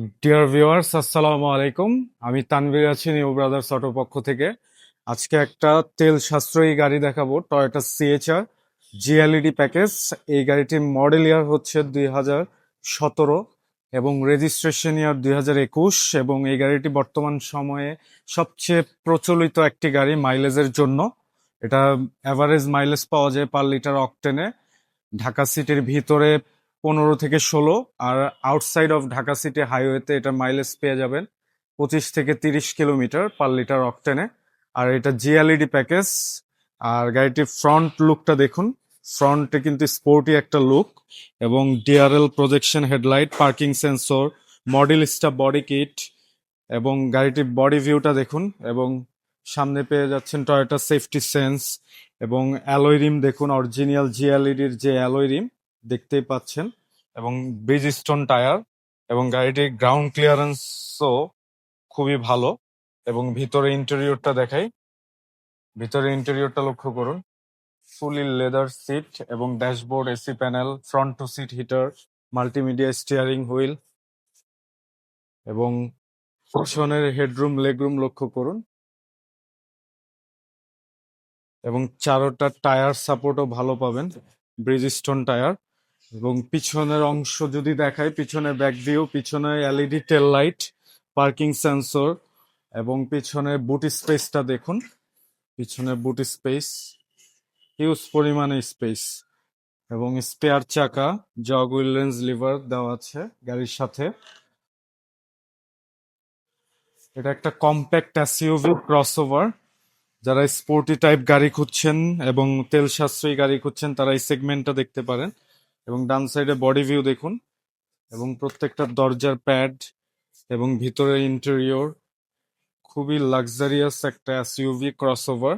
Dear viewers আসসালামু আলাইকুম। আমি তানভীর আছি নিউ ব্রাদার্স অটো পক্ষ থেকে। আজকে একটা তেল সাশ্রয়ী গাড়ি দেখাবো টয়োটা সিএচআর জিএলইডি প্যাকেজ এই গাড়িটির মডেল ইয়ার হচ্ছে দুই হাজার সতেরো এবং রেজিস্ট্রেশন ইয়ার দুই হাজার একুশ এবং এই গাড়িটি বর্তমান সময়ে সবচেয়ে প্রচলিত একটি গাড়ি মাইলেজের জন্য। এটা অ্যাভারেজ মাইলেজ পাওয়া যায় পার লিটার অকটেনে ঢাকা সিটির ভিতরে পনেরো থেকে ষোলো, আর আউটসাইড অফ ঢাকা সিটি হাইওয়েতে এটা মাইলেজ পেয়ে যাবেন পঁচিশ থেকে তিরিশ কিলোমিটার পার লিটার অকটেনে আর এটা জিএলইডি প্যাকেজ আর গাড়িটির ফ্রন্ট লুকটা দেখুন। ফ্রন্টে কিন্তু স্পোর্টি একটা লুক এবং DRL projection headlight parking sensor model stuff body kit এবং গাড়িটির বডি ভিউটা দেখুন এবং সামনে পেয়ে যাচ্ছেন টয়োটা সেফটি সেন্স এবং অ্যালয় রিম দেখুন অরিজিনাল জিএলইডির যে অ্যালয় রিম দেখতেই পাচ্ছেন। এবং ব্রিজ স্টোন টায়ার এবং গাড়িটির গ্রাউন্ড ক্লিয়ারেন্সও খুবই ভালো এবং ভিতরে ইন্টেরিয়রটা দেখাই। ভিতরে ইন্টেরিয়রটা লক্ষ্য করুন। ফুলি লেদার সিট এবং dashboard AC panel front two seat heater multimedia steering wheel এবং পিছনের হেডরুম লেগরুম লক্ষ্য করুন। এবং চারোটা টায়ার সাপোর্টও ভালো পাবেন। ব্রিজস্টোন টায়ার এবং পিছনের অংশ যদি দেখায় পিছনে ব্যাক ভিউ পিছনে LED tail light parking sensor এবং পিছনে বুট স্পেসটা দেখুন। পিছনে বুট স্পেস হিউজ পরিমাণে স্পেস এবং স্পেয়ার চাকা জগ উইলেন্স লিভার দেওয়া আছে গাড়ির সাথে। এটা একটা কম্প্যাক্ট এসইউভি ক্রসওভার যারা স্পোর্টি টাইপ গাড়ি খুঁজছেন এবং তেল সাশ্রয়ী গাড়ি খুঁজছেন, তারা এই সেগমেন্টটা দেখতে পারেন। এবং ডান সাইডে বডি ভিউ দেখুন এবং প্রত্যেকটা দরজার প্যাড এবং ভিতরে ইন্টেরিয়র। খুবই লাক্সারিয়াস একটা এসইউভি ক্রসওভার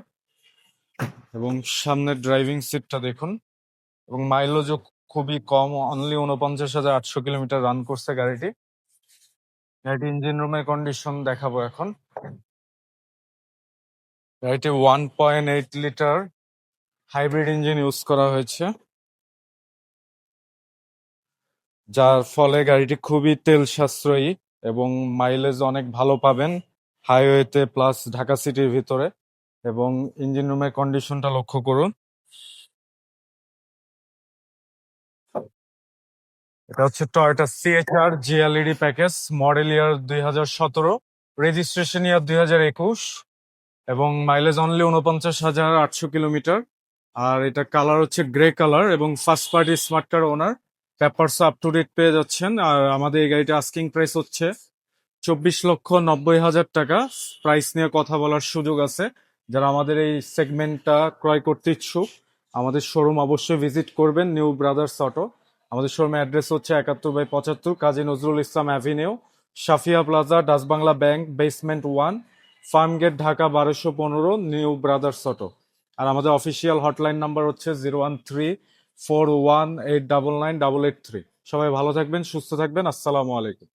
এবং সামনের ড্রাইভিং সিটটা দেখুন এবং মাইলেজও খুবই কম অনলি উনপঞ্চাশ হাজার আটশো কিলোমিটার রান করছে গাড়িটি। গাড়িটি ইঞ্জিন রুমের কন্ডিশন দেখাবো এখন। গাড়িটি one point eight litre hybrid engine use করা হয়েছে। যার ফলে গাড়িটি খুবই তেল সাশ্রয়ী এবং মাইলেজ অনেক ভালো পাবেন হাইওয়েতে প্লাস ঢাকা সিটির ভিতরে এবং ইঞ্জিন রুমের কন্ডিশনটা লক্ষ্য করুন। এটা হচ্ছে Toyota CHR G LED package model year দুই হাজার সতেরো রেজিস্ট্রেশন ইয়ার দুই হাজার একুশ এবং মাইলেজ অনলি উনপঞ্চাশ হাজার আটশো কিলোমিটার। আর এটা কালার হচ্ছে গ্রে কালার এবং first party smart car owner papers up to date পেয়ে যাচ্ছেন, আর আমাদের এই গাড়িটা আস্কিং প্রাইস হচ্ছে চব্বিশ লক্ষ নব্বই হাজার টাকা। প্রাইস নিয়ে কথা বলার সুযোগ আছে। যারা আমাদের এই সেগমেন্টটা ক্রয় করতে ইচ্ছুক, আমাদের শোরুম অবশ্যই ভিজিট করবেন নিউ ব্রাদার্স অটো আমাদের শোরুমের অ্যাড্রেস হচ্ছে একাত্তর বাই পঁচাত্তর, Kazi Nazrul Islam avenue Safia plaza Dutch Bangla bank basement one Farmgate Dhaka বারোশো পনেরো নিউ ব্রাদার্স অটো আর আমাদের অফিসিয়াল হটলাইন নাম্বার হচ্ছে zero one three four one eight double nine double eight three. সবাই ভালো থাকবেন, সুস্থ থাকবেন। আসসালামু আলাইকুম।